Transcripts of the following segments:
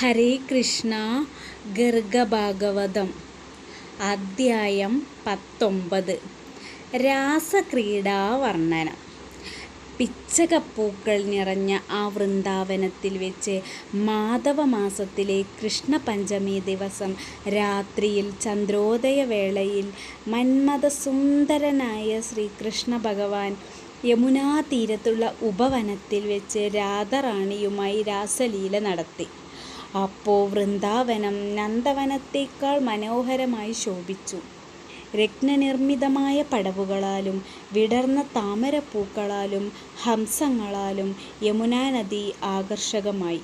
ഹരേ കൃഷ്ണ ഗർഗഭാഗവതം അദ്ധ്യായം പത്തൊമ്പത്. രാസക്രീഡാവർണന. പിച്ചകപ്പൂക്കൾ നിറഞ്ഞ ആ വൃന്ദാവനത്തിൽ വെച്ച് മാധവമാസത്തിലെ കൃഷ്ണപഞ്ചമി ദിവസം രാത്രിയിൽ ചന്ദ്രോദയ ചന്ദ്രോദയവേളയിൽ മന്മഥസുന്ദരനായ ശ്രീകൃഷ്ണ ഭഗവാൻ യമുനാ തീരത്തുള്ള ഉപവനത്തിൽ വെച്ച് രാധറാണിയുമായി രാസലീല നടത്തി. അപ്പോൾ വൃന്ദാവനം നന്ദവനത്തേക്കാൾ മനോഹരമായി ശോഭിച്ചു. രത്നനിർമ്മിതമായ പടവുകളാലും വിടർന്ന താമരപ്പൂക്കളാലും ഹംസങ്ങളാലും യമുനാ നദി ആകർഷകമായി.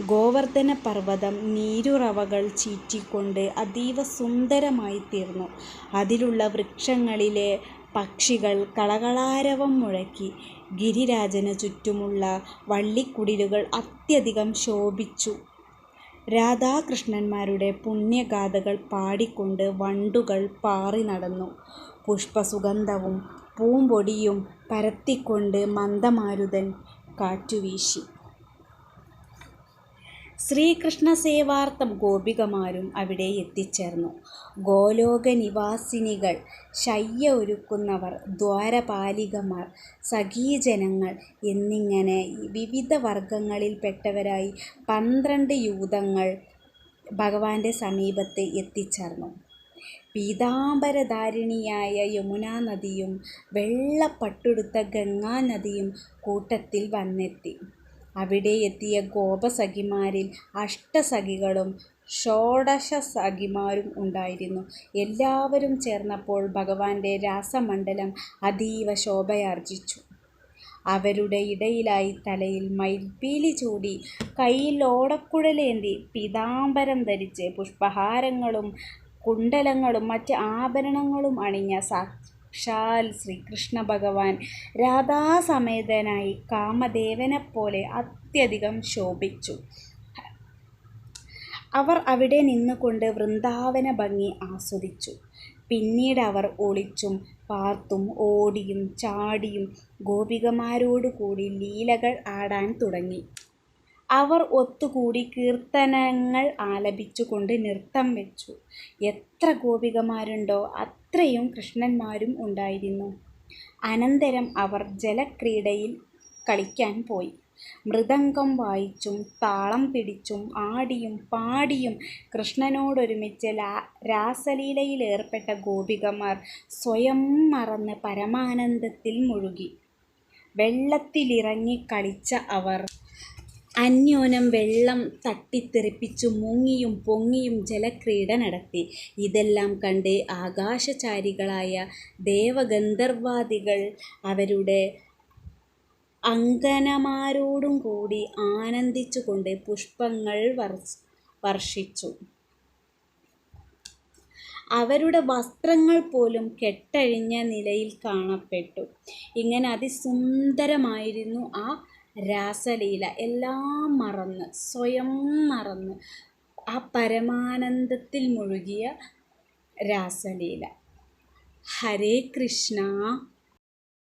ഗോവർദ്ധന പർവതം നീരുറവകൾ ചീറ്റിക്കൊണ്ട് അതീവ സുന്ദരമായി തീർന്നു. അതിലുള്ള വൃക്ഷങ്ങളിലെ പക്ഷികൾ കളകളാരവം മുഴക്കി. ഗിരിരാജന് ചുറ്റുമുള്ള വള്ളിക്കുടിലുകൾ അത്യധികം ശോഭിച്ചു. രാധാകൃഷ്ണന്മാരുടെ പുണ്യഗാഥകൾ പാടിക്കൊണ്ട് വണ്ടുകൾ പാറി നടന്നു. പുഷ്പസുഗന്ധവും പൂമ്പൊടിയും പരത്തിക്കൊണ്ട് മന്ദമാരുതൻ കാറ്റുവീശി. ശ്രീകൃഷ്ണസേവാർത്ഥം ഗോപികമാരും അവിടെ എത്തിച്ചേർന്നു. ഗോലോകനിവാസിനികൾ ശയ്യ ഒരുക്കുന്നവർ ദ്വാരപാലികമാർ സഖീജനങ്ങൾ എന്നിങ്ങനെ വിവിധ വർഗങ്ങളിൽപ്പെട്ടവരായി പന്ത്രണ്ട് യൂതങ്ങൾ ഭഗവാന്റെ സമീപത്ത് എത്തിച്ചേർന്നു. പീതാംബരധാരിണിയായ യമുനാ നദിയും വെള്ളപ്പട്ടുടുത്ത ഗംഗാനദിയും കൂട്ടത്തിൽ വന്നെത്തി. അവിടെ എത്തിയ ഗോപസഖിമാരിൽ അഷ്ടസഖികളും ഷോഡശ സഖിമാരും ഉണ്ടായിരുന്നു. എല്ലാവരും ചേർന്നപ്പോൾ ഭഗവാന്റെ രാസമണ്ഡലം അതീവ ശോഭയാർജിച്ചു. അവരുടെ ഇടയിലായി തലയിൽ മയിൽപ്പീലി ചൂടി കയ്യിൽ ഓടക്കുഴലേന്തി പിതാംബരം ധരിച്ച് പുഷ്പഹാരങ്ങളും കുണ്ടലങ്ങളും മറ്റ് ആഭരണങ്ങളും അണിഞ്ഞ സാക്ഷാൽ ശ്രീകൃഷ്ണ ഭഗവാൻ രാധാസമേതനായി കാമദേവനെപ്പോലെ അത്യധികം ശോഭിച്ചു. അവർ അവിടെ നിന്നുകൊണ്ട് വൃന്ദാവന ഭംഗി ആസ്വദിച്ചു. പിന്നീട് അവർ ഒളിച്ചും പാർത്തും ഓടിയും ചാടിയും ഗോപികമാരോടുകൂടി ലീലകൾ ആടാൻ തുടങ്ങി. അവർ ഒത്തുകൂടി കീർത്തനങ്ങൾ ആലപിച്ചുകൊണ്ട് നൃത്തം വെച്ചു. എത്ര ഗോപികമാരുണ്ടോ അത്രയും കൃഷ്ണന്മാരും ഉണ്ടായിരുന്നു. അനന്തരം അവർ ജലക്രീഡയിൽ കളിക്കാൻ പോയി. മൃദംഗം വായിച്ചും താളം പിടിച്ചും ആടിയും പാടിയും കൃഷ്ണനോടൊരുമിച്ച് ലാ രാസലീലയിലേർപ്പെട്ട ഗോപികമാർ സ്വയം മറന്ന് പരമാനന്ദത്തിൽ മുഴുകി. വെള്ളത്തിലിറങ്ങി കളിച്ച അവർ അന്യോന്യം വെള്ളം തട്ടിത്തെറിപ്പിച്ചു മുങ്ങിയും പൊങ്ങിയും ജലക്രീഡ നടത്തി. ഇതെല്ലാം കണ്ട് ആകാശചാരികളായ ദേവഗന്ധർവാദികൾ അവരുടെ അങ്കനമാരോടും കൂടി ആനന്ദിച്ചുകൊണ്ട് പുഷ്പങ്ങൾ വർഷിച്ചു. അവരുടെ വസ്ത്രങ്ങൾ പോലും കെട്ടഴിഞ്ഞ നിലയിൽ കാണപ്പെട്ടു. ഇങ്ങനെ അതിസുന്ദരമായിരുന്നു ആ രാസലീല എല്ലാം മറന്ന് സ്വയം മറന്ന് ആ പരമാനന്ദത്തിൽ മുഴുകിയ രാസലീല. ഹരേ കൃഷ്ണ.